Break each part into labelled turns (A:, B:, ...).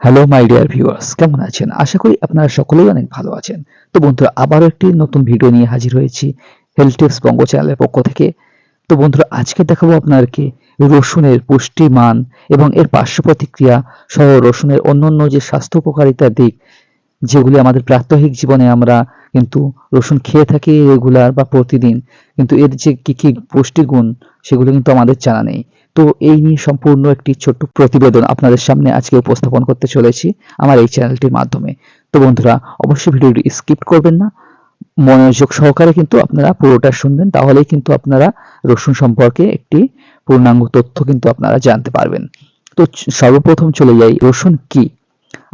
A: Hello my dear viewers কেমন আছেন? আশা করি আপনারা সকলেই অনেক ভালো আছেন। তো বন্ধুরা আবারও একটি নতুন ভিডিও নিয়ে হাজির হয়েছি হেলথ টিপস বঙ্গ চ্যানেলের পক্ষ থেকে। তো বন্ধুরা, আজকে দেখাবো আপনাদেরকে রসুনের পুষ্টিমান এবং এর পার্শ্ব প্রতিক্রিয়া সহ রসুনের অন্যান্য যে স্বাস্থ্য উপকারিতার দিক, যেগুলি আমাদের প্রাত্যহিক জীবনে আমরা কিন্তু রসুন খেয়ে থাকি রেগুলার বা প্রতিদিন, কিন্তু এর যে কি কি পুষ্টিগুণ, সেগুলো কিন্তু আমাদের জানা নেই। তো এই নিয়ে সম্পূর্ণ একটি ছোট্ট প্রতিবেদন আপনাদের সামনে আজকে উপস্থাপন করতে চলেছি আমার এই চ্যানেলটির মাধ্যমে। তো বন্ধুরা, অবশ্যই ভিডিওটি স্কিপ করবেন না। মনোযোগ সহকারে কিন্তু আপনারা পুরোটা শুনবেন, তাহলেই কিন্তু আপনারা রসুন সম্পর্কে একটি পূর্ণাঙ্গ তথ্য কিন্তু আপনারা জানতে পারবেন। তো সর্বপ্রথম চলে যাই, রসুন কি?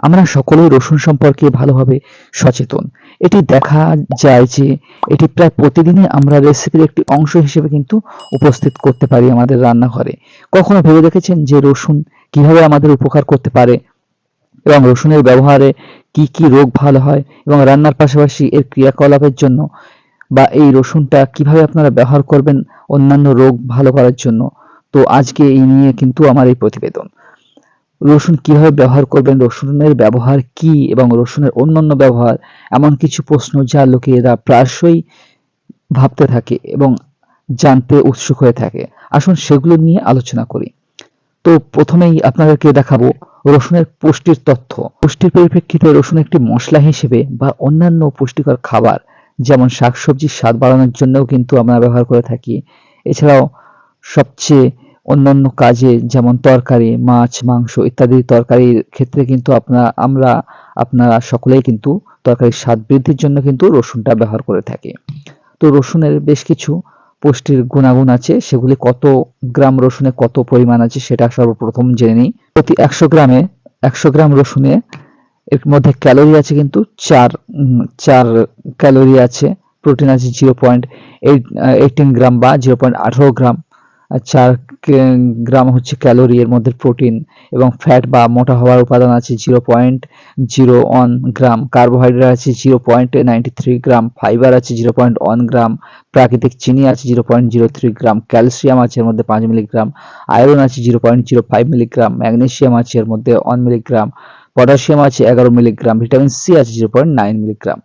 A: আমরা সকলেই রসুন সম্পর্কে ভালোভাবে সচেতন। এটি দেখা যায় যে এটি প্রায় প্রতিদিনই আমরা রেসিপির একটি অংশ হিসেবে কিন্তু উপস্থিত করতে পারি আমাদের রান্নাঘরে। কখনো ভেবে দেখেছেন যে রসুন কীভাবে আমাদের উপকার করতে পারে? এবং রসুনের ব্যবহারে কি কি রোগ ভালো হয়? এবং রান্নার পাশাপাশি এর ক্রিয়াকলাপের জন্য বা এই রসুনটা কীভাবে আপনারা ব্যবহার করবেন অন্যান্য রোগ ভালো করার জন্য? তো আজকে এই নিয়ে কিন্তু আমার এই প্রতিবেদন। রসুন কীভাবে ব্যবহার করবেন, রসুনের ব্যবহার কি এবং রসুনের অন্যান্য ব্যবহার, এমন কিছু প্রশ্ন যা লোকেরা প্রায়শই ভাবতে থাকে এবং জানতে উৎসুক হয়ে থাকে। আসুন সেগুলো নিয়ে আলোচনা করি। তো প্রথমেই আপনাদেরকে দেখাবো রসুনের পুষ্টির তথ্য। পুষ্টির পরিপ্রেক্ষিতে রসুন একটি মশলা হিসেবে বা অন্যান্য পুষ্টিকর খাবার, যেমন শাকসবজির স্বাদ বাড়ানোর জন্যও কিন্তু আমরা ব্যবহার করে থাকি। এছাড়াও সবচেয়ে অন্যান্য কাজে, যেমন তরকারি, মাছ, মাংস ইত্যাদি তরকারির ক্ষেত্রে কিন্তু আপনার আমরা, আপনারা সকলেই কিন্তু তরকারির স্বাদ বৃদ্ধির জন্য কিন্তু রসুনটা ব্যবহার করে থাকি। তো রসুনের বেশ কিছু পুষ্টির গুণাগুণ আছে, সেগুলি কত গ্রাম রসুনে কত পরিমাণ আছে সেটা সর্বপ্রথম জেনে নিই। প্রতি একশো গ্রামে, একশো গ্রাম রসুনে এর মধ্যে ক্যালোরি আছে কিন্তু চার চার ক্যালোরি আছে, প্রোটিন আছে zero point eight eighteen gram বা জিরো পয়েন্ট আঠারো গ্রাম। চার কে- গ্রাম হচ্ছে ক্যালোরি, এর মধ্যে প্রোটিন এবং ফ্যাট বা মোটা হওয়ার উপাদান আছে zero point zero one gram, carbohydrate আছে zero point ninety three gram, fibre আছে জিরো পয়েন্ট ওয়ান গ্রাম, প্রাকৃতিক চিনি আছে zero point zero three gram, calcium আছে এর মধ্যে পাঁচ মিলিগ্রাম, আয়রন আছে zero point zero five milligram, magnesium আছে এর মধ্যে ওয়ান মিলিগ্রাম, পটাশিয়াম আছে এগারো মিলিগ্রাম, ভিটামিন সি আছে জিরো পয়েন্ট নাইন মিলিগ্রাম।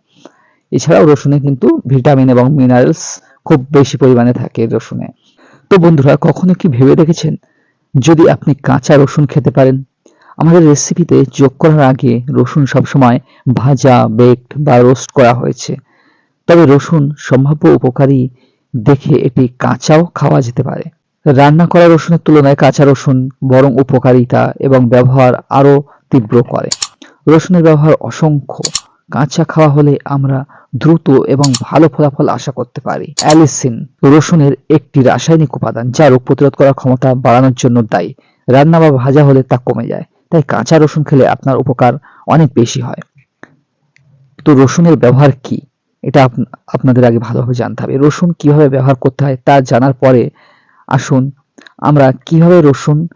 A: এছাড়াও রসুনে কিন্তু ভিটামিন এবং মিনারেলস খুব বেশি পরিমাণে থাকে রসুনে। তো বন্ধুরা, কখনো কি ভেবে দেখেছেন? যদি আপনি কাঁচা রসুন খেতে পারেন, আমাদের রেসিপিতে যোগ করার আগে রসুন সবসময় ভাজা বেকড বা রোস্ট করা হয়েছে। তবে রসুন সম্ভাব্য উপকারী দেখে এটি কাঁচাও খাওয়া যেতে পারে। রান্না করা রসুনের তুলনায় কাঁচা রসুন বরং উপকারিতা এবং ব্যবহার আরও তীব্র করে। রসুনের ব্যবহার অসংখ্য। কাঁচা খাওয়া হলে আমরা দ্রুত এবং ভালো ফলাফল আশা করতে পারি। অ্যালিসিন রসুনের একটি রাসায়নিক উপাদান যা রোগ প্রতিরোধ করার ক্ষমতা বাড়ানোর জন্য দায়ী। রান্না বা ভাজা হলে তা কমে যায়, তাই কাঁচা রসুন খেলে আপনার উপকার অনেক বেশি হয়। তো রসুনের ব্যবহার কি? এটা আপ- আপনাদের আগে ভালোভাবে জানতে হবে। রসুন কীভাবে ব্যবহার করতে হয় তা জানার পরে আসুন আমরা কীভাবে রসুন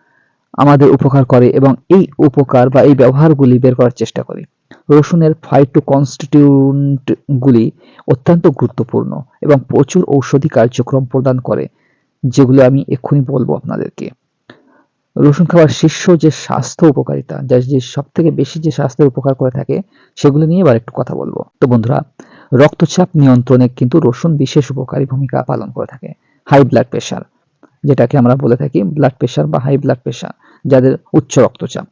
A: আমাদের উপকার করে এবং এই উপকার বা এই ব্যবহারগুলি বের করার চেষ্টা করি। রসুনের ফাইটো কনস্টিটিউন্ট গুলি অত্যন্ত গুরুত্বপূর্ণ এবং প্রচুর ঔষধি কার্যক্রম প্রদান করে, যেগুলো আমি এক্ষুনি বলব আপনাদেরকে। রসুন খাওয়ার শীর্ষ যে স্বাস্থ্য উপকারিতা, যা যে সব থেকে বেশি যে স্বাস্থ্যের উপকার করে থাকে, সেগুলো নিয়ে এবার একটু কথা বলব। তো বন্ধুরা, রক্তচাপ নিয়ন্ত্রণে কিন্তু রসুন বিশেষ উপকারী ভূমিকা পালন করে থাকে। হাই ব্লাড প্রেশার যেটাকে আমরা বলে থাকি ব্লাড প্রেশার বা হাই ব্লাড প্রেশার যাদের উচ্চ রক্তচাপ।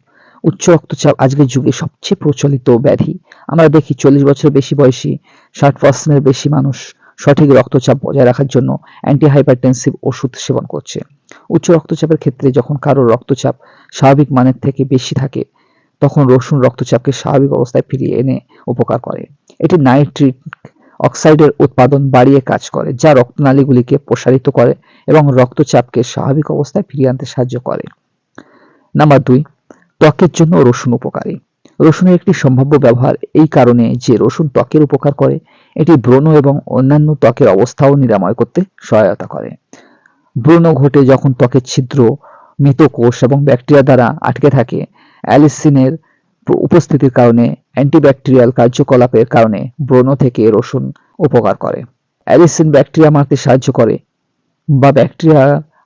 A: উচ্চ রক্তচাপ আজকের যুগে সবচেয়ে প্রচলিত ব্যাধি। আমরা দেখি চল্লিশ বছরের বেশি বয়সী, ষাট পার্সেন্টের বেশি মানুষ সঠিক রক্তচাপ বজায় রাখার জন্য অ্যান্টি হাইপারটেনসিভ ওষুধ সেবন করছে। উচ্চ রক্তচাপের ক্ষেত্রে যখন কারোর রক্তচাপ স্বাভাবিক মানের থেকে বেশি থাকে, তখন রসুন রক্তচাপকে স্বাভাবিক অবস্থায় ফিরিয়ে এনে উপকার করে। এটি নাইট্রিক অক্সাইডের উৎপাদন বাড়িয়ে কাজ করে, যা রক্তনালীগুলিকে প্রসারিত করে এবং রক্তচাপকে স্বাভাবিক অবস্থায় ফিরিয়ে আনতে সাহায্য করে। নাম্বার দুই, ত্বকের জন্য রসুন উপকারী। রসুনের একটি সম্ভাব্য ব্যবহার এই কারণে যে রসুন ত্বকের উপকার করে, এটি ব্রণ এবং অন্যান্য ত্বকের অবস্থাও নিরাময় করতে সহায়তা করে। ব্রণ ঘটে যখন ত্বকের ছিদ্র মৃত কোষ এবং ব্যাকটেরিয়া দ্বারা আটকে থাকে। অ্যালিসিনের উপস্থিতির কারণে অ্যান্টিব্যাকটেরিয়াল কার্যকলাপের কারণে ব্রণ থেকে রসুন উপকার করে। অ্যালিসিন ব্যাকটেরিয়া মারতে সাহায্য করে বা ব্যাকটেরিয়া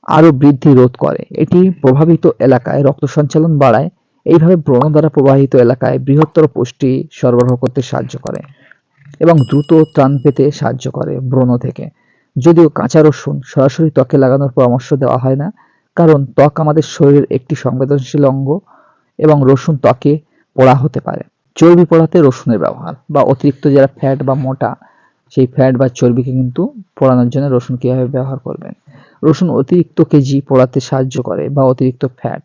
A: আরও বৃদ্ধি রোধ করে। এটি প্রভাবিত এলাকায় রক্ত সঞ্চালন বাড়ায়। এইভাবে ব্রণ দ্বারা প্রবাহিত এলাকায় বৃহত্তর পুষ্টি সরবরাহ করতে সাহায্য করে এবং দ্রুত ত্রাণ পেতে সাহায্য করে ব্রণ থেকে। যদিও কাঁচা রসুন সরাসরি ত্বকে লাগানোর পরামর্শ দেওয়া হয় না, কারণ ত্বক আমাদের শরীরের একটি সংবেদনশীল অঙ্গ এবং রসুন ত্বকে পোড়া হতে পারে। চর্বি পোড়াতে রসুনের ব্যবহার বা অতিরিক্ত যারা ফ্যাট বা মোটা সেই ফ্যাট বা চর্বিকে কিন্তু পোড়ানোর জন্য রসুন কীভাবে ব্যবহার করবেন? রসুন অতিরিক্ত কেজি পোড়াতে সাহায্য করে বা অতিরিক্ত ফ্যাট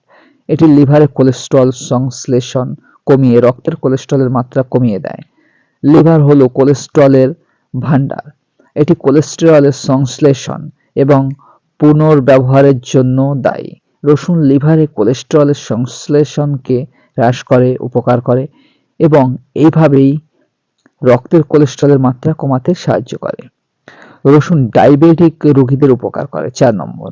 A: এটি লিভারের কোলেস্ট্রল সংশ্লেষণ কমিয়ে রক্তের কোলেস্ট্রলের মাত্রা কমিয়ে দেয়। লিভার হলো কোলেস্ট্রলের ভাণ্ডার। এটি কোলেস্টেরলের সংশ্লেষণ এবং পুনর্ব্যবহারের জন্য দায়ী। রসুন লিভারে কোলেস্টেরলের সংশ্লেষণকে হ্রাস করে, উপকার করে এবং এইভাবেই রক্তের কোলেস্ট্রলের মাত্রা কমাতে সাহায্য করে। রসুন ডায়াবেটিক রোগীদের উপকার করে, চার নম্বর।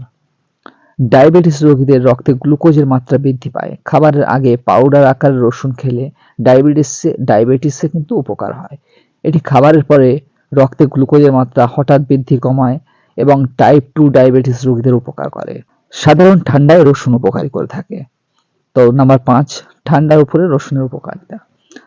A: ডায়াবেটিস রোগীদের রক্তে গ্লুকোজের মাত্রা বৃদ্ধি পায়। খাবারের আগে পাউডার আকারে রসুন খেলে ডায়াবেটিসে ডায়াবেটিসে কিন্তু উপকার হয়। এটি খাবারের পরে রক্তে গ্লুকোজের মাত্রা হঠাৎ বৃদ্ধি কমায় এবং টাইপ টু ডায়াবেটিস রোগীদের উপকার করে। সাধারণ ঠান্ডায় রসুন উপকারী করে থাকে। তো নাম্বার পাঁচ, ঠান্ডার উপরে রসুনের উপকারিতা।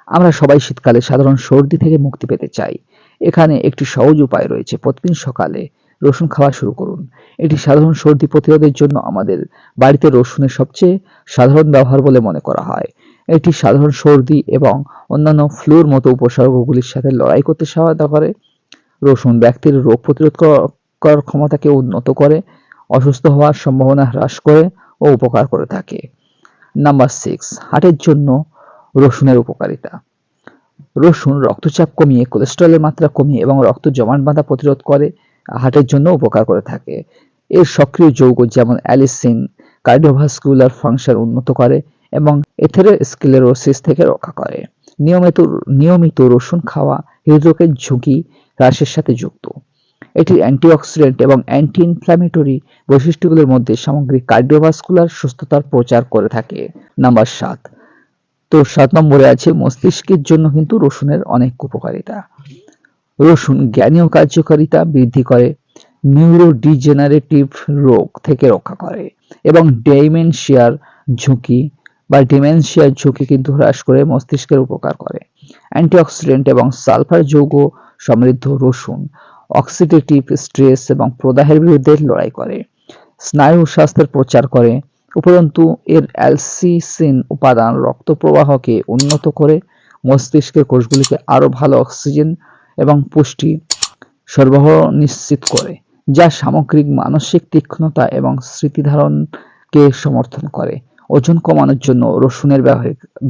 A: আমরা সবাই শীতকালে সাধারণ সর্দি থেকে মুক্তি পেতে চাই। এখানে একটি সহজ উপায় রয়েছে। প্রতিদিন সকালে রসুন খাওয়া শুরু করুন। এটি সাধারণ সর্দি প্রতিরোধের জন্য আমাদের বাড়িতে রসুনের সবচেয়ে সাধারণ ব্যবহার বলে মনে করা হয়। এটি সাধারণ সর্দি এবং অন্যান্য ফ্লুর মতো উপসর্গগুলির সাথে লড়াই করতে সহায়তা করে। রসুন ব্যক্তির রোগ প্রতিরোধ করার ক্ষমতাকে উন্নত করে, অসুস্থ হওয়ার সম্ভাবনা হ্রাস করে ও উপকার করে থাকে। নাম্বার সিক্স হার্টের জন্য রসুনের উপকারিতা। রসুন রক্তচাপ কমিয়ে, কোলেস্ট্রলের মাত্রা কমিয়ে এবং রক্ত জমাট বাঁধা প্রতিরোধ করে, হার্টের জন্য উপকার করে থাকে। এর সক্রিয় যৌগ যেমন অ্যালিসিন, কার্ডিওভাস্কুলার ফাংশন উন্নত করে এবং এথেরোস্ক্লেরোসিস থেকে রক্ষা করে। নিয়মিত নিয়মিত রসুন খাওয়া হৃদরোগের ঝুঁকি হ্রাসের সাথে যুক্ত। এটি অ্যান্টিঅক্সিডেন্ট এবং অ্যান্টি ইনফ্ল্যামেটরি বৈশিষ্ট্যগুলোর মধ্যে সামগ্রিক কার্ডিওভাস্কুলার সুস্থতার প্রচার করে থাকে। নাম্বার সাত তো সাত নম্বরে আছে, মস্তিষ্কের জন্য কিন্তু রসুনের অনেক উপকারিতা। রসুন জ্ঞানীয় কার্যকারিতা বৃদ্ধি করে নিউরোডিজেনারেটিভ রোগ থেকে রক্ষা করে এবং ডেমেনশিয়ার ঝুঁকি বা ডিমেনশিয়ার ঝুঁকি কিন্তু হ্রাস করে মস্তিষ্কের উপকার করে। অ্যান্টিঅক্সিডেন্ট এবং সালফার যৌগ সমৃদ্ধ রসুন অক্সিডেটিভ স্ট্রেস এবং প্রদাহের বিরুদ্ধে লড়াই করে। স্নায়ু স্বাস্থ্যের প্রচার করে উপরন্তু এর অ্যালসিসিন উপাদান রক্ত প্রবাহকে উন্নত করে, মস্তিষ্কের কোষগুলিকে আরও ভালো অক্সিজেন এবং পুষ্টি সরবরাহ নিশ্চিত করে, যা সামগ্রিক মানসিক তীক্ষ্ণতা এবং স্মৃতিধারণকে সমর্থন করে। ওজন কমানোর জন্য রসুনের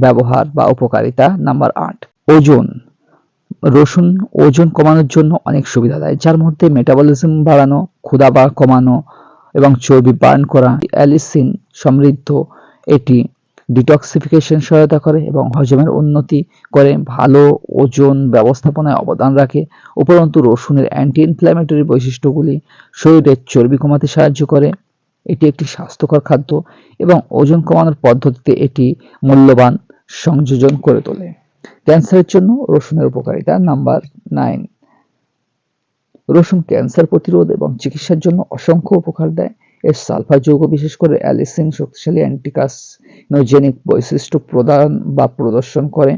A: ব্যবহার বা উপকারিতা নাম্বার আট। ওজন। রসুন ওজন কমানোর জন্য অনেক সুবিধা দেয়, যার মধ্যে মেটাবলিজম বাড়ানো ক্ষুদা বা কমানো এবং চর্বি বার্ন করা অ্যালিসিন সমৃদ্ধ। এটি ডিটক্সিফিকেশন সহায়তা করে এবং হজমের উন্নতি করে, ভালো ওজন ব্যবস্থাপনায় অবদান রাখে। উপরন্তু, রসুনের অ্যান্টি ইনফ্ল্যামেটরি বৈশিষ্ট্যগুলি শরীরের চর্বি কমাতে সাহায্য করে। এটি একটি স্বাস্থ্যকর খাদ্য এবং ওজন কমানোর পদ্ধতিতে এটি মূল্যবান সংযোজন করে তোলে। ক্যান্সারের জন্য রসুনের উপকারিতা নাম্বার নাইন। রসুন ক্যান্সার প্রতিরোধ এবং চিকিৎসার জন্য অসংখ্য উপকার দেয়। এর সালফার যৌগ, বিশেষ করে অ্যালিসিন, শক্তিশালী অ্যান্টিকাসনোজেনিক বৈশিষ্ট্য প্রদান বা প্রদর্শন করে।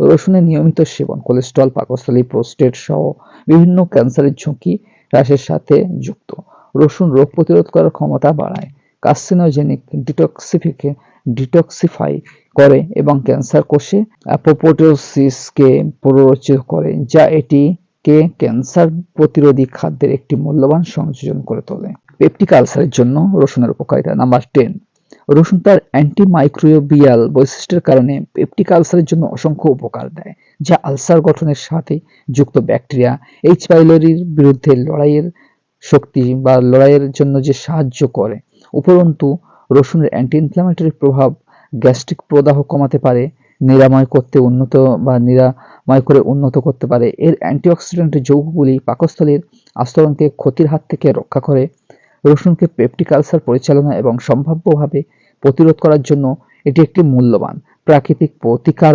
A: রসুনের নিয়মিত সেবন, কোলেস্ট্রল, পাকস্থলী, প্রোস্টেট সহ বিভিন্ন ক্যান্সারের ঝুঁকি হ্রাসের সাথে যুক্ত। রসুন রোগ প্রতিরোধ করার ক্ষমতা বাড়ায়। কার্সিনোজেনিক ডিটক্সিফিকে ডিটক্সিফাই করে এবং ক্যান্সার কোষে অ্যাপোপ্টোসিসকে প্ররোচিত করে, যা এটিকে ক্যান্সার প্রতিরোধী খাদ্যের একটি মূল্যবান সংযোজন করে তোলে। পেপটিক আলসারের জন্য রসুনের উপকারিতা। নাম্বার টেন রসুন তার অ্যান্টিমাইক্রোবিয়াল বৈশিষ্ট্যের কারণে পেপটিক আলসারের জন্য অসংখ্য উপকার দেয়, যা আলসার গঠনের সাথে যুক্ত ব্যাকটেরিয়া এইচ পাইলোরির বিরুদ্ধে লড়াইয়ের শক্তি বা লড়াইয়ের জন্য যে সাহায্য করে। উপরন্তু, রসুনের অ্যান্টি ইনফ্ল্যামেটরি প্রভাব গ্যাস্ট্রিক প্রদাহ কমাতে পারে নিরাময় করতে উন্নত বা নিরাময় করে উন্নত করতে পারে। এর অ্যান্টিঅক্সিডেন্ট যৌগগুলি পাকস্থলীর আস্তরণকে ক্ষতির হাত থেকে রক্ষা করে, রসুনকে পেপটিক আলসার পরিচালনা এবং সম্ভাব্যভাবে প্রতিরোধ করার জন্য এটি একটি মূল্যবান প্রাকৃতিক প্রতিকার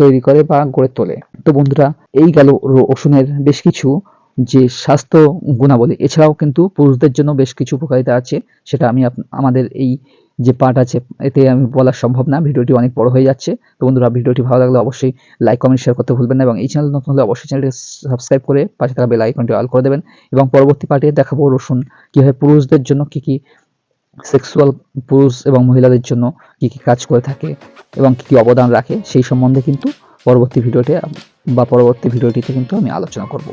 A: তৈরি করে বা গড়ে তোলে। তো বন্ধুরা, এই গেল রসুনের বেশ কিছু যে স্বাস্থ্য গুণাবলী, এছাড়াও কিন্তু পুরুষদের জন্য বেশ কিছু উপকারিতা আছে, সেটা আমি আমাদের এই যে পার্ট আছে, এতে আমি বলা সম্ভব না, ভিডিওটি অনেক বড় হয়ে যাচ্ছে। তো বন্ধুরা, ভিডিওটি ভালো লাগলে অবশ্যই লাইক কমেন্ট শেয়ার করতে ভুলবেন না এবং এই চ্যানেল নতুন হলে অবশ্যই চ্যানেলটি সাবস্ক্রাইব করে পাশে থাকা বেল আইকনটি অল করে দেবেন এবং পরবর্তী পার্টে দেখাবো রসুন, কীভাবে পুরুষদের জন্য কী কী সেক্সুয়াল পুরুষ এবং মহিলাদের জন্য কী কী কাজ করে থাকে এবং কী কী অবদান রাখে সেই সম্বন্ধে কিন্তু পরবর্তী ভিডিওতে বা পরবর্তী ভিডিওটিতে কিন্তু আমি আলোচনা করব।